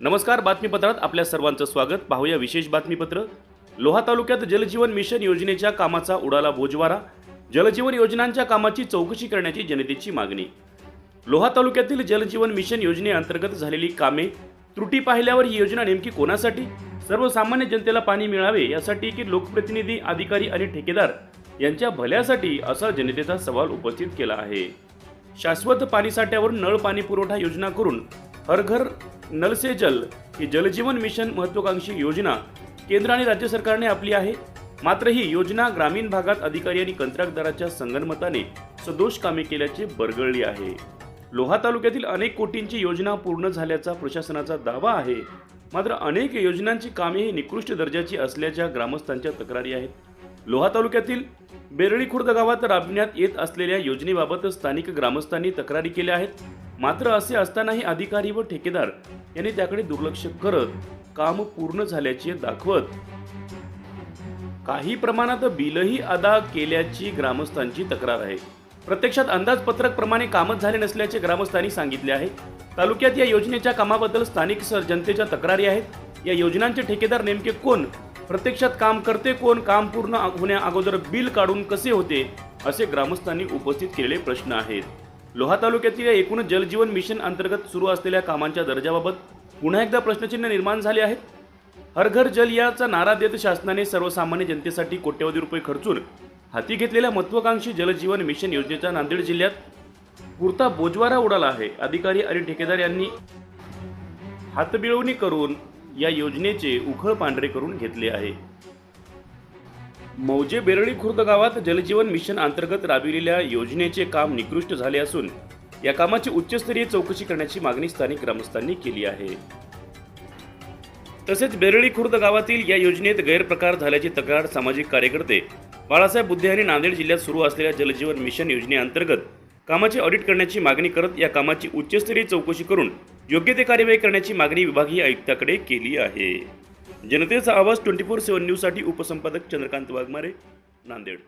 नमस्कार बातमीपत्रात आपल्या सर्वांचं स्वागत. पाहूया विशेष बातमीपत्र. लोहा तालुक्यात जलजीवन मिशन योजनेच्या कामाचा उडाला बोजवारा. जलजीवन योजनांच्या कामाची चौकशी करण्याची जनतेची मागणी. लोहा तालुक्यातील जलजीवन मिशन योजनेअंतर्गत झालेली कामे त्रुटी पाहिल्यावर ही योजना नेमकी कोणासाठी? सर्वसामान्य जनतेला पाणी मिळावे यासाठी की लोकप्रतिनिधी अधिकारी आणि ठेकेदार यांच्या भल्यासाठी असा जनतेचा सवाल उपस्थित केला आहे. शाश्वत पाणीसाठ्यावर नळ पाणी पुरवठा योजना करून हर घर नल से जल ही जलजीवन मिशन महत्वाकांक्षी योजना केंद्र आणि राज्य सरकारने आपली आहे. मात्र ही योजना ग्रामीण भागात अधिकारी आणि कंत्राटदाराच्या संगनमताने सदोष कामे केल्याचे बरगळली आहे. लोहा तालुक्यातील अनेक कोटींची योजना पूर्ण झाल्याचा प्रशासनाचा दावा आहे. मात्र अनेक योजनांची कामे ही निकृष्ट दर्जाची असल्याच्या ग्रामस्थांच्या तक्रारी आहेत. लोहा तालुक्यातील बेरळी खुर्द गावात राबविण्यात येत असलेल्या योजनेबाबत स्थानिक ग्रामस्थांनी तक्रारी केल्या आहेत. मात्र असे असतानाही अधिकारी व ठेकेदार यांनी त्याकडे दुर्लक्ष करत काम पूर्ण झाल्याचे दाखवत काही प्रमाणात बिलही अदा केल्याची ग्रामस्थांची तक्रार आहे. प्रत्यक्षात अंदाजपत्रक प्रमाणे कामच झाले नसल्याचे ग्रामस्थांनी सांगितले आहे. तालुक्यात या योजनेच्या कामाबद्दल स्थानिक जनतेच्या तक्रारी आहेत. या योजनांचे ठेकेदार नेमके कोण? प्रत्यक्षात काम करते कोण? काम पूर्ण होण्या अगोदर बिल काढून कसे होते? असे ग्रामस्थांनी उपस्थित केलेले प्रश्न आहेत. लोहा तालुक्यातील या एकूण जलजीवन मिशन अंतर्गत सुरू असलेल्या कामांच्या दर्जाबाबत पुन्हा एकदा प्रश्नचिन्ह निर्माण झाले आहेत. हर घर जल याचा नारा देत शासनाने सर्वसामान्य जनतेसाठी कोट्यवधी रुपये खर्चून हाती घेतलेल्या महत्वाकांक्षी जलजीवन मिशन योजनेचा नांदेड जिल्ह्यात पुरता बोजवारा उडाला आहे. अधिकारी आणि ठेकेदार यांनी हातबिळवणी करून या योजनेचे उखळ पांढरे करून घेतले आहे. मौजे बेरळी खुर्द गावात जलजीवन मिशन अंतर्गत राबविलेल्या योजनेचे काम निकृष्ट झाले असून या कामाची उच्चस्तरीय चौकशी करण्याची मागणी स्थानिक ग्रामस्थांनी केली आहे. तसेच बेरळी खुर्द गावातील या योजनेत गैरप्रकार झाल्याची तक्रार सामाजिक कार्यकर्ते बाळासाहेब बुद्धे यांनी नांदेड जिल्ह्यात सुरू असलेल्या जलजीवन मिशन योजनेअंतर्गत कामाचे ऑडिट करण्याची मागणी करत या कामाची उच्चस्तरीय चौकशी करून योग्य ते कार्यवाही करण्याची मागणी विभागीय आयुक्ताकडे केली आहे. जनतेचा आवाज ट्वेंटी फोर सेव्हन न्यूजसाठी उपसंपादक चंद्रकांत वाघमारे नांदेड.